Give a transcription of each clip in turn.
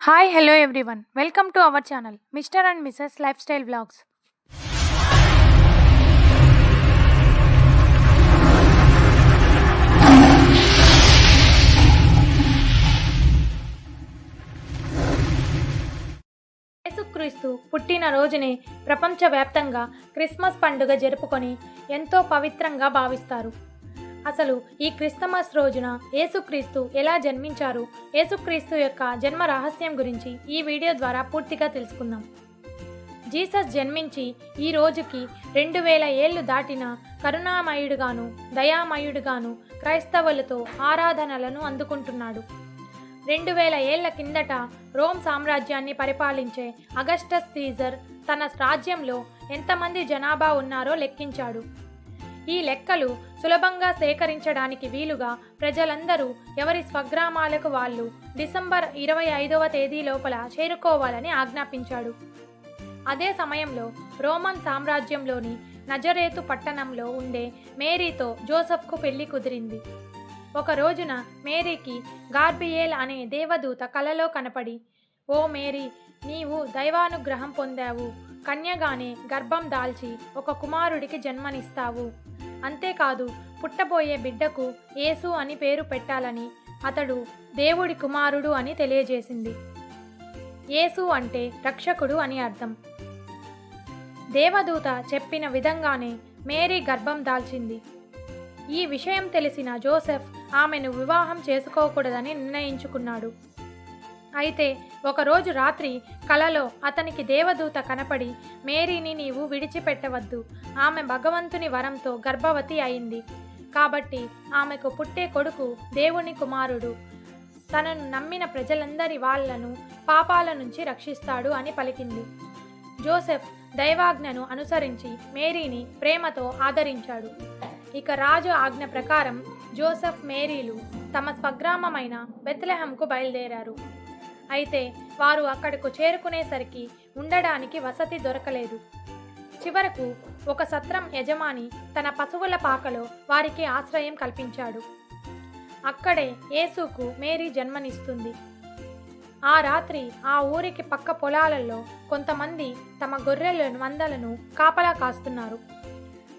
Hi hello everyone welcome to our channel mister and missus lifestyle blogs యేసుక్రీస్తు పుట్టినరోజునే ప్రపంచవ్యాప్తంగా Christmas పండుగ జరుపుకొని ఎంతో పవిత్రంగా భావిస్తారు. అసలు ఈ క్రిస్టమస్ రోజున యేసుక్రీస్తు ఎలా జన్మించారు? యేసుక్రీస్తు యొక్క జన్మ రహస్యం గురించి ఈ వీడియో ద్వారా పూర్తిగా తెలుసుకుందాం. జీసస్ జన్మించి ఈ రోజుకి రెండు వేల ఏళ్ళు దాటిన కరుణామయుడుగాను దయామయుడుగాను క్రైస్తవులతో ఆరాధనలను అందుకుంటున్నాడు. రెండు వేల ఏళ్ళ కిందట రోమ్ సామ్రాజ్యాన్ని పరిపాలించే అగస్టస్ సీజర్ తన రాజ్యంలో ఎంతమంది జనాభా ఉన్నారో లెక్కించాడు. ఈ లెక్కలు సులభంగా సేకరించడానికి వీలుగా ప్రజలందరూ ఎవరి స్వగ్రామాలకు వాళ్ళు డిసెంబర్ ఇరవై ఐదవ తేదీ లోపల చేరుకోవాలని ఆజ్ఞాపించాడు. అదే సమయంలో రోమన్ సామ్రాజ్యంలోని నజరేతు పట్టణంలో ఉండే మేరీతో జోసఫ్కు పెళ్ళి కుదిరింది. ఒక రోజున మేరీకి గార్బియేల్ అనే దేవదూత కలలో కనపడి ఓ మేరీ నీవు దైవానుగ్రహం పొందావు. కన్యగానే గర్భం దాల్చి ఒక కుమారుడికి జన్మనిస్తావు. అంతేకాదు పుట్టబోయే బిడ్డకు యేసు అని పేరు పెట్టాలని అతడు దేవుడి కుమారుడు అని తెలియజేసింది. యేసు అంటే రక్షకుడు అని అర్థం. దేవదూత చెప్పిన విధంగానే మేరీ గర్భం దాల్చింది. ఈ విషయం తెలిసిన జోసెఫ్ ఆమెను వివాహం చేసుకోకూడదని నిర్ణయించుకున్నాడు. అయితే ఒకరోజు రాత్రి కలలో అతనికి దేవదూత కనపడి మేరీని నీవు విడిచిపెట్టవద్దు. ఆమె భగవంతుని వరంతో గర్భవతి అయింది. కాబట్టి ఆమెకు పుట్టే కొడుకు దేవుని కుమారుడు. తనను నమ్మిన ప్రజలందరి వాళ్ళను పాపాల నుంచి రక్షిస్తాడు అని పలికింది. జోసెఫ్ దైవాజ్ఞను అనుసరించి మేరీని ప్రేమతో ఆదరించాడు. ఇక రాజు ఆజ్ఞ ప్రకారం జోసెఫ్ మేరీలు తమ స్వగ్రామమైన బెత్లెహంకు బయలుదేరారు. అయితే వారు అక్కడకు చేరుకునేసరికి ఉండడానికి వసతి దొరకలేదు. చివరకు ఒక సత్రం యజమాని తన పశువుల పాకలో వారికి ఆశ్రయం కల్పించాడు. అక్కడే యేసుకు మేరీ జన్మనిస్తుంది. ఆ రాత్రి ఆ ఊరికి పక్క పొలాలలో కొంతమంది తమ గొర్రెల మందలను కాపలా కాస్తున్నారు.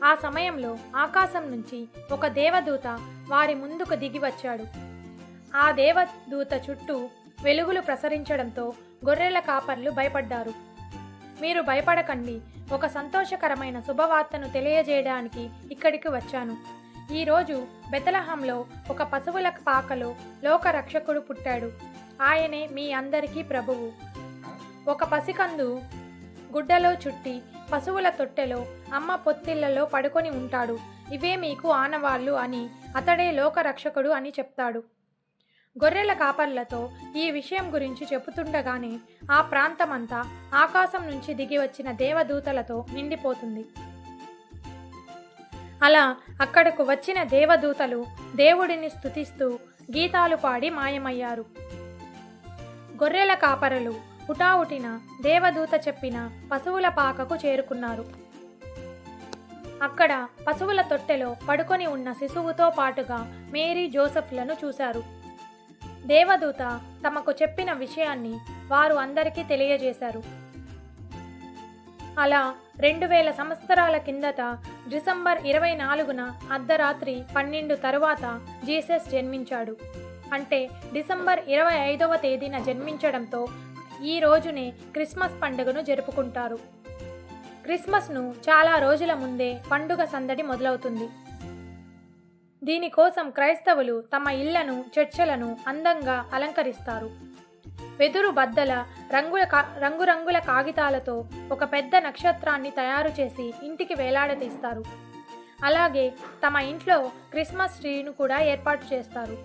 ఆ సమయంలో ఆకాశం నుంచి ఒక దేవదూత వారి ముందుకు దిగి వచ్చాడు. ఆ దేవదూత చుట్టూ వెలుగులు ప్రసరించడంతో గొర్రెల కాపర్లు భయపడ్డారు. మీరు భయపడకండి ఒక సంతోషకరమైన శుభవార్తను తెలియజేయడానికి ఇక్కడికి వచ్చాను. ఈరోజు బెతలహంలో ఒక పశువుల పాకలో లోకరక్షకుడు పుట్టాడు. ఆయనే మీ అందరికీ ప్రభువు. ఒక పసికందు గుడ్డలో చుట్టి పశువుల తొట్టెలో అమ్మ పొత్తిళ్ళలో పడుకొని ఉంటాడు. ఇవే మీకు ఆనవాళ్ళు అని అతడే లోకరక్షకుడు అని చెప్తాడు. గొర్రెల కాపర్లతో ఈ విషయం గురించి చెబుతుండగానే ఆ ప్రాంతమంతా ఆకాశం నుంచి దిగి వచ్చిన దేవదూతలతో నిండిపోతుంది. అలా అక్కడకు వచ్చిన దేవదూతలు దేవుడిని స్థుతిస్తూ గీతాలు పాడి మాయమయ్యారు. గొర్రెల కాపరలు హుటాహుటిన దేవదూత చెప్పిన పశువుల పాకకు చేరుకున్నారు. అక్కడ పశువుల తొట్టెలో పడుకొని ఉన్న శిశువుతో పాటుగా మేరీ జోసెఫ్లను చూశారు. దేవదూత తమకు చెప్పిన విషయాన్ని వారు అందరికీ తెలియజేశారు. అలా రెండు వేల సంవత్సరాల కిందట డిసెంబర్ ఇరవై నాలుగున అర్ధరాత్రి పన్నెండు తరువాత జీసస్ జన్మించాడు. అంటే డిసెంబర్ ఇరవై ఐదవ తేదీన జన్మించడంతో ఈ రోజునే క్రిస్మస్ పండుగను జరుపుకుంటారు. క్రిస్మస్ను చాలా రోజుల ముందే పండుగ సందడి మొదలవుతుంది. దీనికోసం క్రైస్తవులు తమ ఇళ్ళను చర్చలను అందంగా అలంకరిస్తారు. వెదురు బద్దల రంగుల కా- రంగురంగుల కాగితాలతో ఒక పెద్ద నక్షత్రాన్ని తయారు చేసి ఇంటికి వేలాడదీస్తారు అలాగే తమ ఇంట్లో క్రిస్మస్ ట్రీను కూడా ఏర్పాటు చేస్తారు.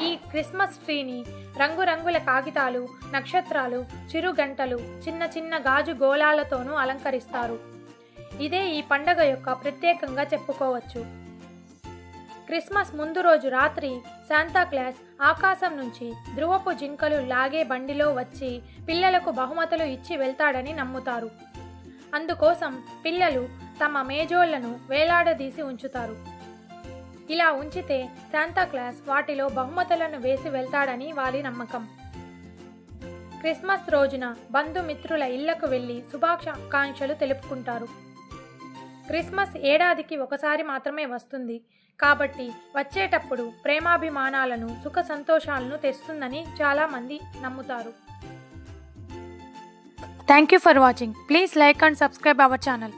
ఈ క్రిస్మస్ ట్రీని రంగురంగుల కాగితాలు నక్షత్రాలు చిరుగంటలు చిన్న చిన్న గాజు గోళాలతోనూ అలంకరిస్తారు. ఇదే ఈ పండగ యొక్క ప్రత్యేకంగా చెప్పుకోవచ్చు. క్రిస్మస్ ముందు రోజు రాత్రి శాంతాక్లాస్ ఆకాశం నుంచి ధ్రువపు జింకలు లాగే బండిలో వచ్చి పిల్లలకు బహుమతులు ఇచ్చి వెళ్తాడని నమ్ముతారు. అందుకోసం పిల్లలు తమ మేజోళ్ళను వేలాడదీసి ఉంచుతారు. ఇలా ఉంచితే శాంతాక్లాస్ వాటిలో బహుమతులను వేసి వెళ్తాడని వారి నమ్మకం. క్రిస్మస్ రోజున బంధుమిత్రుల ఇళ్ళకు వెళ్ళి శుభాకాంక్షలు తెలుపుకుంటారు. క్రిస్మస్ ఏడాదికి ఒకసారి మాత్రమే వస్తుంది. కాబట్టి వచ్చేటప్పుడు ప్రేమాభిమానాలను సుఖ సంతోషాలను తెస్తుందని చాలామంది నమ్ముతారు. Thank you for watching please like and subscribe our channel